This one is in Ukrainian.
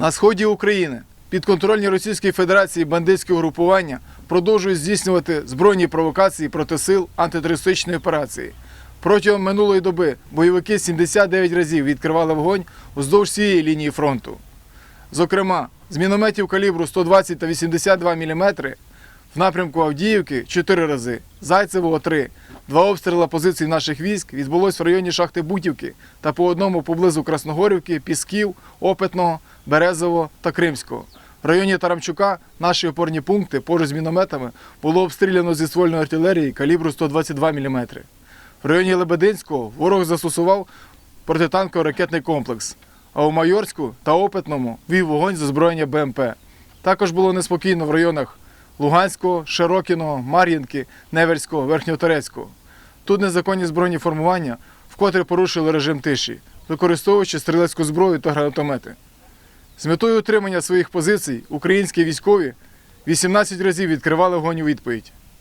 На сході України підконтрольні Російської Федерації бандитські угрупування продовжують здійснювати збройні провокації проти сил антитерористичної операції. Протягом минулої доби бойовики 79 разів відкривали вогонь уздовж всієї лінії фронту. Зокрема, з мінометів калібру 120 та 82 мм в напрямку Авдіївки 4 рази, Зайцевого 3. Два обстріли позицій наших військ відбулось в районі шахти Бутівки та по одному поблизу Красногорівки, Пісків, Опитного, Березового та Кримського. В районі Тарамчука наші опорні пункти поруч з мінометами було обстріляно зі ствольної артилерії калібру 122 мм. В районі Лебединського ворог застосував протитанковий ракетний комплекс, а у Майорську та Опитному вів вогонь з озброєння БМП. Також було неспокійно в районах Луганського, Широкіного, Мар'їнки, Неверського, Верхньоторецького. Тут незаконні збройні формування вкотре порушили режим тиші, використовуючи стрілецьку зброю та гранатомети. З метою утримання своїх позицій українські військові 18 разів відкривали вогонь у відповідь.